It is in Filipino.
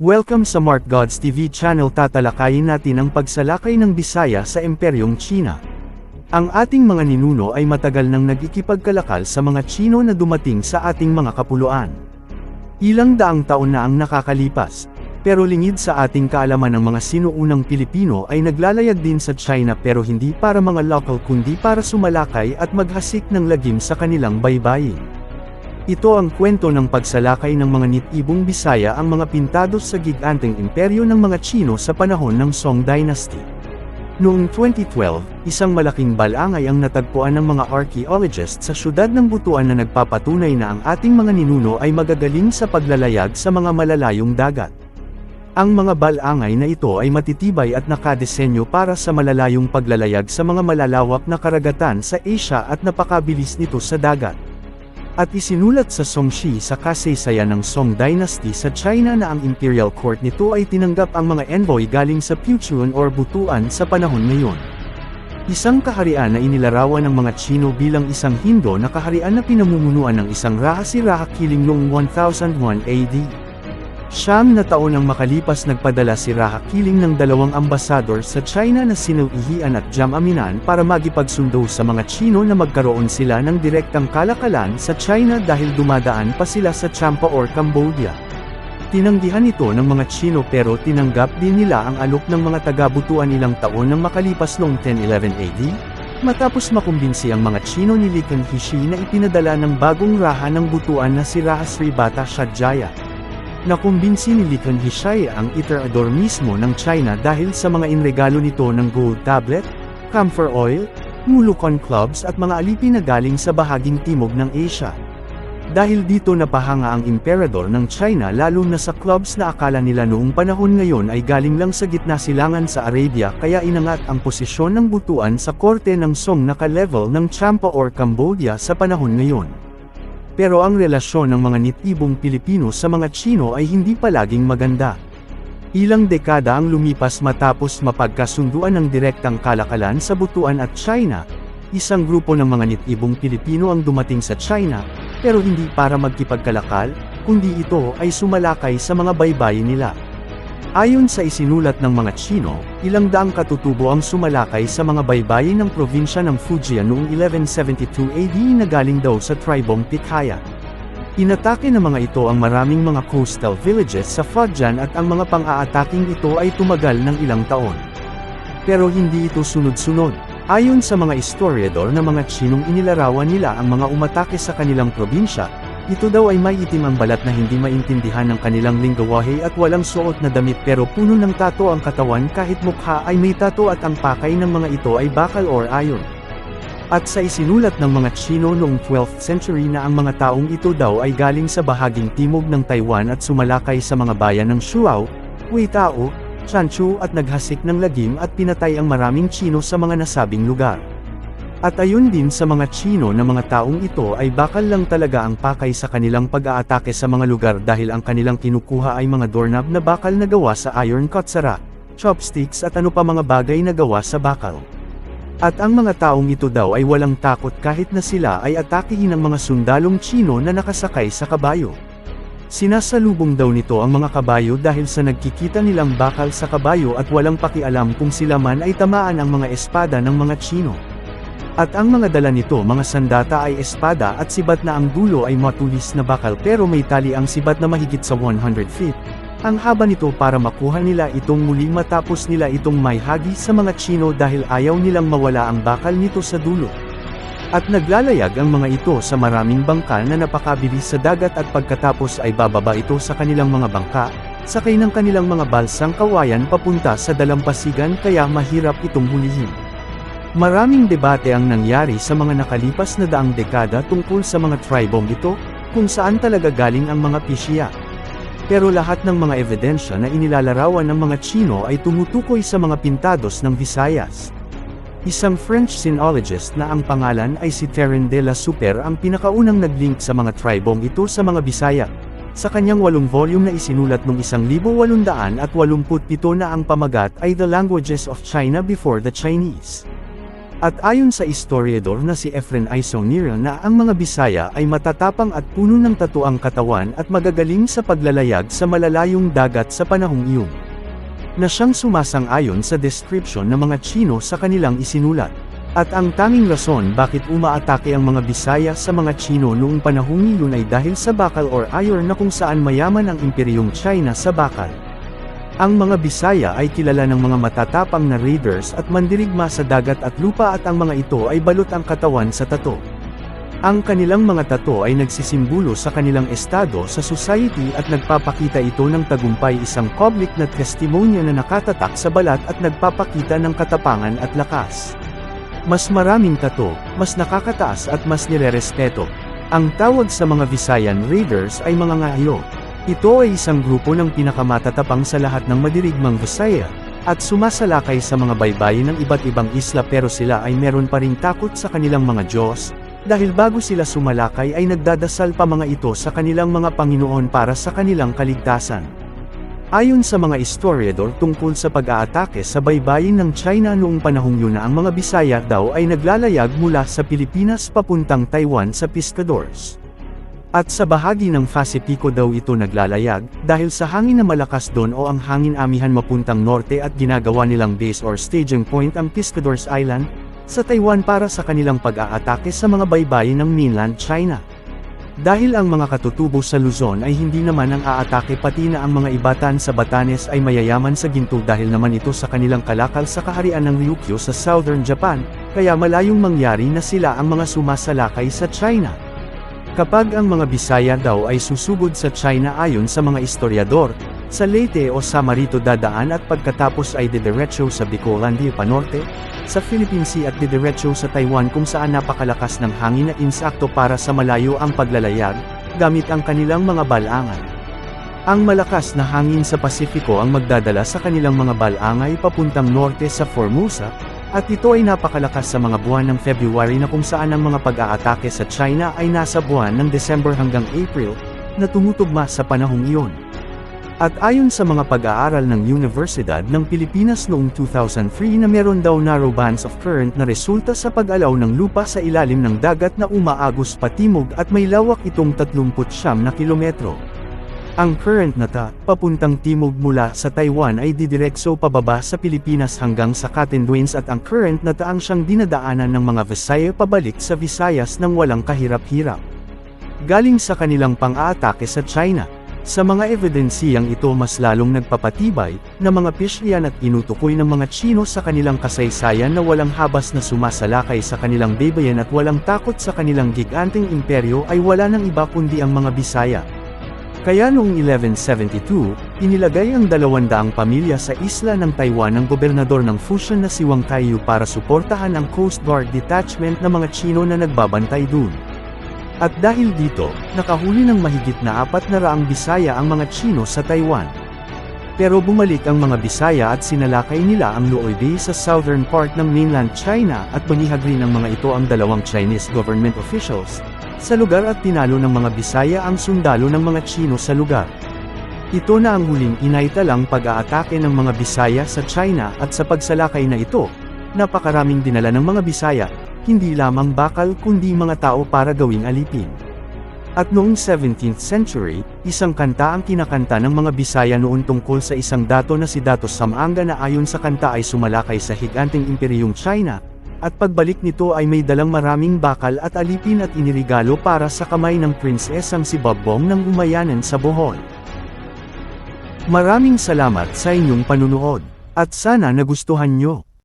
Welcome sa Mark Gods TV channel tatalakayin natin ang pagsalakay ng Bisaya sa Imperyong China. Ang ating mga ninuno ay matagal nang nagkikipagkalakal sa mga Chino na dumating sa ating mga kapuluan. Ilang daang taon na ang nakakalipas, pero lingid sa ating kaalaman ng mga sinuunang Pilipino ay naglalayag din sa China pero hindi para mga local kundi para sumalakay at maghasik ng lagim sa kanilang baybayin. Ito ang kwento ng pagsalakay ng mga nitibong Bisaya ang mga pintados sa giganteng imperyo ng mga Chino sa panahon ng Song Dynasty. Noong 2012, isang malaking balangay ang natagpuan ng mga archaeologists sa syudad ng Butuan na nagpapatunay na ang ating mga ninuno ay magagaling sa paglalayag sa mga malalayong dagat. Ang mga balangay na ito ay matitibay at nakadesenyo para sa malalayong paglalayag sa mga malalawak na karagatan sa Asia at napakabilis nito sa dagat. At isinulat sa Songshi sa kasaysayan ng Song Dynasty sa China na ang imperial court nito ay tinanggap ang mga envoy galing sa Puchun or Butuan sa panahon ngayon. Isang kaharian na inilarawan ng mga Chino bilang isang Hindo na kaharian na pinamumunuan ng isang Raha si Raha noong 1001 AD. Siyam na taon ang makalipas nagpadala si Raha Kiling ng dalawang ambasador sa China na sinil Ihian at Jam Aminan para magipagsundo sa mga Chino na magkaroon sila ng direktang kalakalan sa China dahil dumadaan pa sila sa Champa or Cambodia. Tinanggihan ito ng mga Chino pero tinanggap din nila ang alok ng mga taga-butuan ilang taon nang makalipas noong 1011 AD, matapos makumbinsi ang mga Chino ni Li Hishi na ipinadala ng bagong raha ng butuan na si Raha Sribata Shadjaya. Nakumbinsi ni Li Hishai ang iterador mismo ng China dahil sa mga inregalo nito ng gold tablet, camphor oil, mulukon clubs at mga alipin na galing sa bahaging timog ng Asia. Dahil dito napahanga ang emperador ng China lalo na sa clubs na akala nila noong panahon ngayon ay galing lang sa gitna silangan sa Arabia kaya inangat ang posisyon ng butuan sa korte ng Song na ka-level ng Champa or Cambodia sa panahon ngayon. Pero ang relasyon ng mga nitibong Pilipino sa mga Chino ay hindi palaging maganda. Ilang dekada ang lumipas matapos mapagkasunduan ng direktang kalakalan sa Butuan at China, isang grupo ng mga nitibong Pilipino ang dumating sa China, pero hindi para magkipagkalakal, kundi ito ay sumalakay sa mga baybayin nila. Ayon sa isinulat ng mga Chino, ilang daang katutubo ang sumalakay sa mga baybayin ng probinsya ng Fujian noong 1172 AD na galing daw sa tribong Pikaya. Inatake ng mga ito ang maraming mga coastal villages sa Fujian at ang mga pang-aataking ito ay tumagal ng ilang taon. Pero hindi ito sunod-sunod. Ayon sa mga historiador na mga Chinong inilarawan nila ang mga umatake sa kanilang probinsya, ito daw ay may itim ang balat na hindi maintindihan ng kanilang linggawahe at walang suot na damit pero puno ng tato ang katawan kahit mukha ay may tato at ang pakay ng mga ito ay bakal or iron. At sa isinulat ng mga Chino noong 12th century na ang mga taong ito daw ay galing sa bahaging timog ng Taiwan at sumalakay sa mga bayan ng Shuao, Weitao, Chanchu at naghasik ng lagim at pinatay ang maraming Chino sa mga nasabing lugar. At ayon din sa mga Chino na mga taong ito ay bakal lang talaga ang pakay sa kanilang pag-aatake sa mga lugar dahil ang kanilang kinukuha ay mga doorknob na bakal na gawa sa iron kutsara, chopsticks at ano pa mga bagay na gawa sa bakal. At ang mga taong ito daw ay walang takot kahit na sila ay atakihin ng mga sundalong Chino na nakasakay sa kabayo. Sinasalubong daw nito ang mga kabayo dahil sa nagkikita nilang bakal sa kabayo at walang pakialam kung sila man ay tamaan ang mga espada ng mga Chino. At ang mga dala nito mga sandata ay espada at sibat na ang dulo ay matulis na bakal pero may tali ang sibat na mahigit sa 100 feet. Ang haba nito para makuha nila itong muli matapos nila itong may hagi sa mga Chino dahil ayaw nilang mawala ang bakal nito sa dulo. At naglalayag ang mga ito sa maraming bangka na napakabilis sa dagat at pagkatapos ay bababa ito sa kanilang mga bangka, sakay ng kanilang mga balsang kawayan papunta sa dalampasigan kaya mahirap itong hulihin. Maraming debate ang nangyari sa mga nakalipas na daang dekada tungkol sa mga tribong ito, kung saan talaga galing ang mga Pishiya. Pero lahat ng mga ebidensya na inilalarawan ng mga Chino ay tumutukoy sa mga pintados ng Visayas. Isang French sinologist na ang pangalan ay si Terren de la Super ang pinakaunang naglink sa mga tribong ito sa mga Bisaya. Sa kanyang walong volume na isinulat noong 1887 na ang pamagat ay The Languages of China Before the Chinese. At ayon sa historiador na si Efren Isonira na ang mga Bisaya ay matatapang at puno ng tato ang katawan at magagaling sa paglalayag sa malalayong dagat sa panahong iyon. Na siyang sumasang-ayon sa description ng mga Chino sa kanilang isinulat. At ang tanging rason bakit umaatake ang mga Bisaya sa mga Chino noong panahong iyon ay dahil sa bakal or iron na kung saan mayaman ang imperyong China sa bakal. Ang mga Bisaya ay kilala ng mga matatapang na raiders at mandirigma sa dagat at lupa at ang mga ito ay balot ang katawan sa tato. Ang kanilang mga tato ay nagsisimbolo sa kanilang estado sa society at nagpapakita ito ng tagumpay isang public na testimonya na nakatatak sa balat at nagpapakita ng katapangan at lakas. Mas maraming tato, mas nakakataas at mas nirerespeto. Ang tawag sa mga Visayan Raiders ay mga ngayo. Ito ay isang grupo ng pinakamatatapang sa lahat ng madirigmang Visaya, at sumasalakay sa mga baybayin ng iba't ibang isla pero sila ay meron pa ring takot sa kanilang mga Diyos, dahil bago sila sumalakay ay nagdadasal pa mga ito sa kanilang mga Panginoon para sa kanilang kaligtasan. Ayon sa mga historiador tungkol sa pag-aatake sa baybayin ng China noong panahong yun na ang mga Bisaya daw ay naglalayag mula sa Pilipinas papuntang Taiwan sa Piscadores. At sa bahagi ng Pacifico daw ito naglalayag, dahil sa hangin na malakas doon o ang hangin amihan mapuntang norte at ginagawa nilang base or staging point ang Piscadores Island, sa Taiwan para sa kanilang pag-aatake sa mga baybayin ng mainland China. Dahil ang mga katutubo sa Luzon ay hindi naman ang aatake pati na ang mga ibatan sa Batanes ay mayayaman sa ginto dahil naman ito sa kanilang kalakal sa kaharian ng Ryukyu sa southern Japan, kaya malayong mangyari na sila ang mga sumasalakay sa China. Kapag ang mga Bisaya daw ay susugod sa China ayon sa mga historiador, sa Leyte o Samarito dadaan at pagkatapos ay didiretso sa Bicolandia Panorte, sa Philippine Sea at didiretso sa Taiwan kung saan napakalakas ng hangin na insakto para sa malayo ang paglalayag, gamit ang kanilang mga balangan. Ang malakas na hangin sa Pasifiko ang magdadala sa kanilang mga balangay papuntang norte sa Formosa, at ito ay napakalakas sa mga buwan ng February na kung saan ang mga pag-aatake sa China ay nasa buwan ng December hanggang April, na tumutugma sa panahong iyon. At ayon sa mga pag-aaral ng Universidad ng Pilipinas noong 2003 na meron daw narrow bands of current na resulta sa pag-alaw ng lupa sa ilalim ng dagat na umaagos patimog at may lawak itong 39 na kilometro. Ang current na ta, papuntang timog mula sa Taiwan ay didirekso pababa sa Pilipinas hanggang sa Catanduanes at ang current na ta ang siyang dinadaanan ng mga Visaya pabalik sa Visayas ng walang kahirap-hirap. Galing sa kanilang pang-aatake sa China, sa mga ebidensiyang ito mas lalong nagpapatibay, na mga Pishlian at inutukoy ng mga Chino sa kanilang kasaysayan na walang habas na sumasalakay sa kanilang baybayin at walang takot sa kanilang giganteng imperyo ay wala nang iba kundi ang mga Bisaya. Kaya noong 1172, inilagay ang dalawandaang pamilya sa isla ng Taiwan ng gobernador ng Fushun na si Wang Taiyu para suportahan ang Coast Guard Detachment ng mga Chino na nagbabantay dun. At dahil dito, nakahuli ng mahigit na apat na raang Bisaya ang mga Chino sa Taiwan. Pero bumalik ang mga Bisaya at sinalakay nila ang Luoy Bay sa southern part ng mainland China at banihag rin ng mga ito ang dalawang Chinese government officials, sa lugar at tinalo ng mga Bisaya ang sundalo ng mga Chino sa lugar. Ito na ang huling inaitalang pag-aatake ng mga Bisaya sa China at sa pagsalakay na ito, napakaraming dinala ng mga Bisaya, hindi lamang bakal kundi mga tao para gawing alipin. At noong 17th century, isang kanta ang kinakanta ng mga Bisaya noon tungkol sa isang dato na si Dato Samanga na ayon sa kanta ay sumalakay sa higanteng imperyong China, at pagbalik nito ay may dalang maraming bakal at alipin at inirigalo para sa kamay ng prinsesang si Bobbong ng umayanan sa Bohol. Maraming salamat sa inyong panunood, at sana nagustuhan nyo.